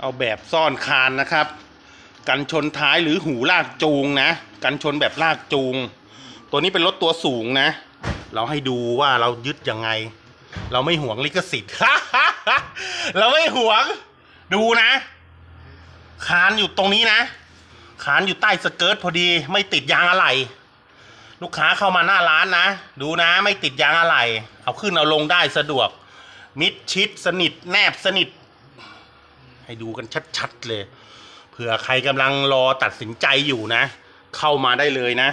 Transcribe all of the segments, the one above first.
เอาแบบซ่อนคานนะครับ กันชนท้ายหรือหูลากจูงนะ กันชนแบบลากจูง ตัวนี้เป็นรถตัวสูงนะ เราให้ดูว่าเรายึดยังไง เราไม่หวงลิขสิทธิ์ เราไม่หวง ดูนะคานอยู่ตรงนี้นะคานอยู่ใต้สเกิร์ตพอดีไม่ติดยางอะไหล่ลูกค้าเข้ามาหน้าร้านนะ ดูนะไม่ติดยางอะไหล่เอาขึ้นเอาลงได้สะดวก มิดชิดสนิทแนบสนิท ให้ดูกันชัดๆเลย เผื่อใครกำลังรอตัดสินใจอยู่นะ เข้ามาได้เลยนะ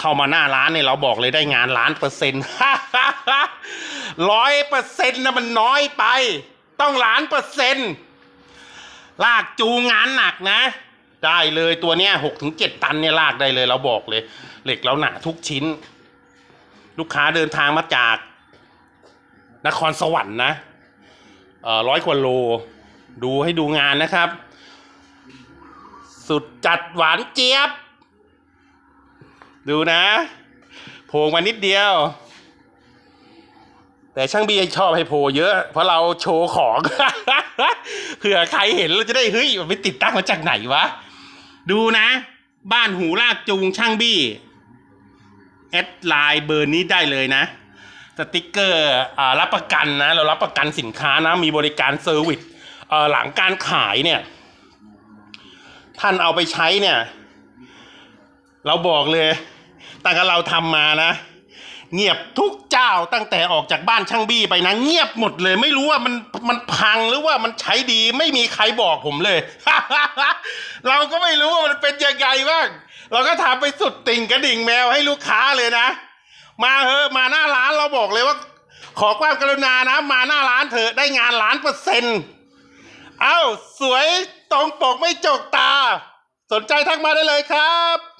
เข้ามาหน้าร้านเนี่ยเราบอกเลยได้งานล้านเปอร์เซ็นต์ร้อยเปอร์เซ็นต์นะมันน้อยไป ต้องล้านเปอร์เซ็นต์ลากจูงงานหนักนะ ได้เลยตัวเนี้ยหกถึงเจ็ดตันเนี่ยลากได้เลยเราบอกเลย เหล็กเราหนาทุกชิ้น ลูกค้าเดินทางมาจาก นครสวรรค์นะร้อยกว่าโล ดูให้ดูงานนะครับ สุดจัดหวานเจี๊ยบ ดูนะโผล่มานิดเดียว แต่ช่างบีชอบให้โผล่เยอะ เพราะเราโชว์ของเผื่อใครเห็นเราจะได้เฮ้ยมันไปติดตั้งมาจากไหนวะ ดูนะ บ้านหูลากจูงช่างบี้แอดไลน์เบอร์นี้ได้เลยนะ สติกเกอร์อรับประกันนะ เรารับประกันสินค้านะ มีบริการเซอร์วิส หลังการขายเนี่ย ท่านเอาไปใช้เนี่ย เราบอกเลยตั้งแต่เราทำมานะ เงียบทุกเจ้าตั้งแต่ออกจากบ้านช่างบี้ไปนะ เงียบหมดเลย ไม่รู้ว่ามันมันพังหรือว่ามันใช้ดี ไม่มีใครบอกผมเลย เราก็ไม่รู้ว่ามันเป็นยังไงบ้างเราก็ทำไปสุดติ่งกระดิ่งแมวให้ลูกค้าเลยนะ มาเถอะมาหน้าร้านเราบอกเลยว่า ขอความกรุณานะ มาหน้าร้านเถอะได้งานล้านเปอร์เซ็นต์ อ้าวสวยตรงปกไม่จกตา สนใจทักมาได้เลยครับ